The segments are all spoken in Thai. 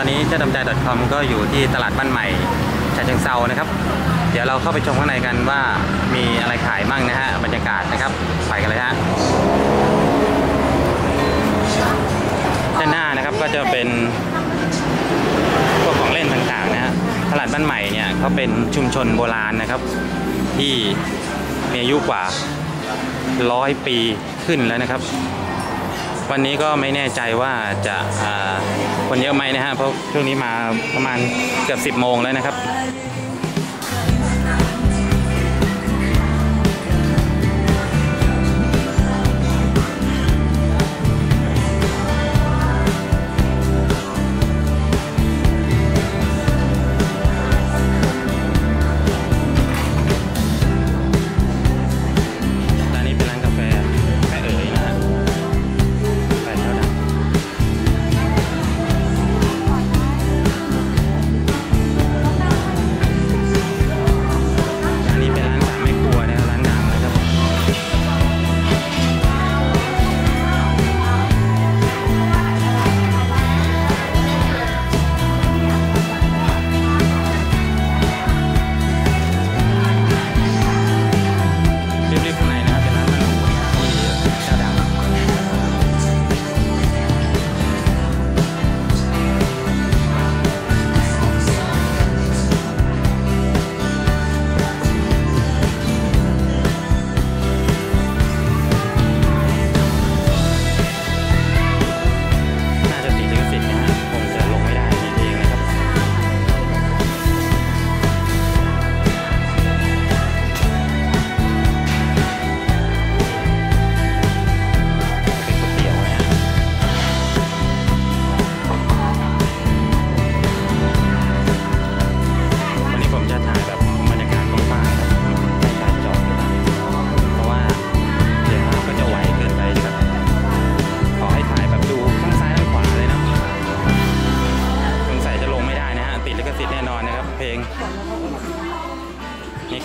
อนนี้เจ้าดำใจ .com ก็อยู่ที่ตลาดบ้านใหม่ฉะเชิงเซานะครับ เดี๋ยวเราเข้าไปชมข้างในกันว่ามีอะไรขายมั่งนะฮะบรรยากาศนะครับไปกันเลยฮะด้านหน้านะครับก็จะเป็นพวกของเล่นต่างๆนะฮะตลาดบ้านใหม่เนี่ยเขาเป็นชุมชนโบราณนะครับ ที่มีอายุกว่าร้อยปีขึ้นแล้วนะครับ วันนี้ก็ไม่แน่ใจว่าจะคนเยอะไหมนะฮะเพราะช่วงนี้มาประมาณเกือบ10โมงแล้วนะครับ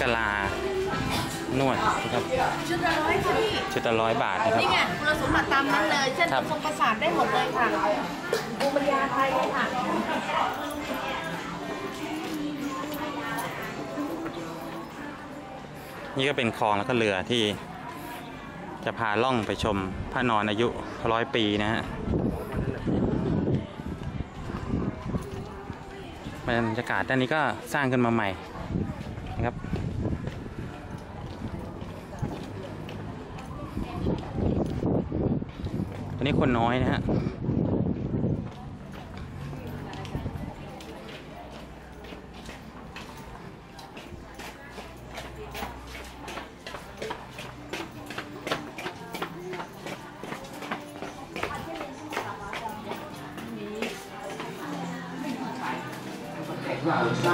กะลานวดนะครับชุดละร้อยค่ะพี่ชุดละร้อยบาทนะครับนี่ไงคุณสมบัติตามนั้นเลยเช่นครับทรงประสาทได้หมดเลยค่ะภูมิปัญญาไทยเลยค่ะนี่ก็เป็นคลองแล้วก็เรือที่จะพาล่องไปชมพระนอนอายุร้อยปีนะฮะบรรยากาศด้านนี้ก็สร้างขึ้นมาใหม่นะครับ อนนี้คนน้อยนะฮะ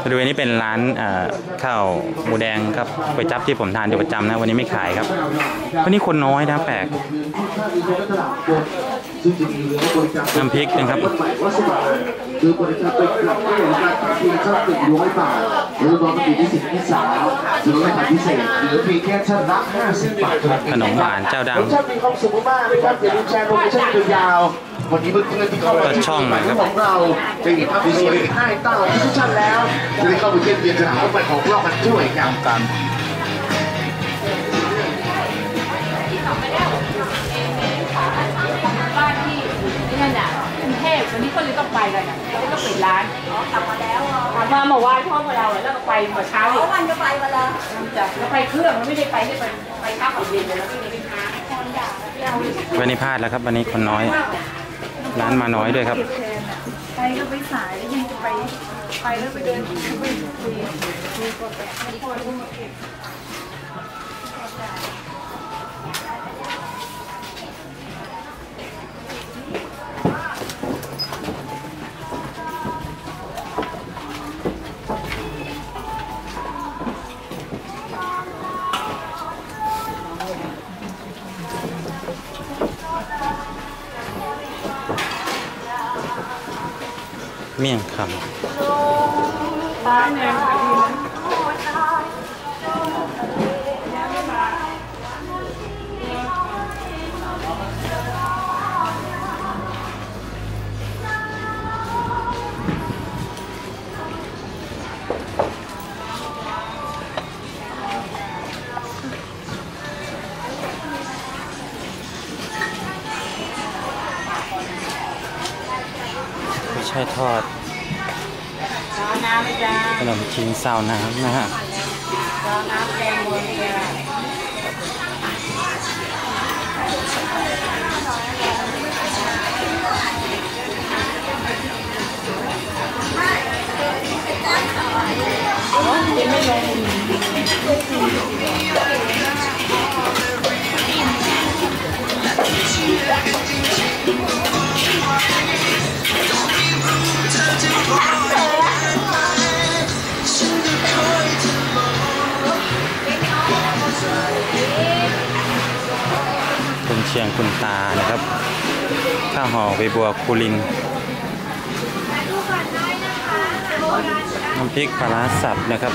บริเวณนี้เป็นร้านข้าวหมูแดงครับก๋วยจั๊บที่ผมทานอยู่ประจำนะวันนี้ไม่ขายครับวันนี้คนน้อยนะแปลกน้ำพริกนะครับคือบริการเป็นกลับที่ราคาเพียงแค่ติดร้อยบาหรือรองปีที่สิบที่สามหรือรายการพิเศษหรือเพียงแค่ชั้นละห้าสิบบาทขนมหวานเจ้าดังรสชาติมีความสุขมากนะครับอย่าลืมแชร์โลเคชั่นยาว วันนี้เพื่อนๆที่เข้ามาเปิดช่องหน่อยครับของเราจะเห็นภาพสวยๆให้ตลอดทุกชั้นแล้วจะได้เข้าไปเยี่ยมเยียนสถานที่ของเรามันช่วยกันกันบ้านที่นี่นั่นน่ะกรุงเทพวันนี้ก็เลยต้องไปกันน่ะแล้วก็ปิดร้านอ๋อกลับมาแล้วกลับมาเมื่อวานพ่อมาเราแล้วก็ไปเมื่อเช้าอีกวันก็ไปมาแล้วจ้ะแล้วไปเครื่องมันไม่ได้ไปได้ไปไปข้าวกับเย็นเลยแล้วก็เลยไปหาคนด่าที่เราเลยวันนี้พลาดแล้วครับวันนี้คนน้อย ร้านมาน้อยด้วยครับ ไปก็ไปสายแล้วยังจะไปไปแล้วไปเดินไปคุยคุยกับแบบคนก็มาเก็บ เมี่ ทอดรอน้ำไหมจ้าขนมจีนซาวน้ำนะฮะรอน้ำแกงเมือง ตานะครับ ข้าวห่อใบบัวคูลินน้ำพริกปลาร้าสับนะครับ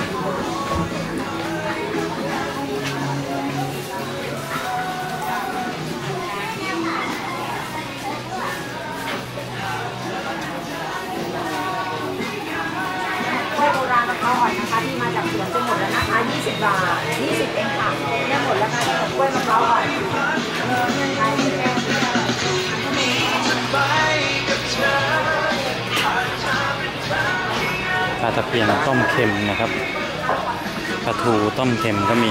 กล้วยโบราณมะพร้าวอ่อนนะคะที่มาจากสวนจะหมดแล้วนะคะ20 บาท 20 เองค่ะเนี่ยหมดแล้วค่ะกล้วยมะพร้าวอ่อน ปลาตะเพียนต้มเค็มนะครับปลาทูต้มเค็มก็มี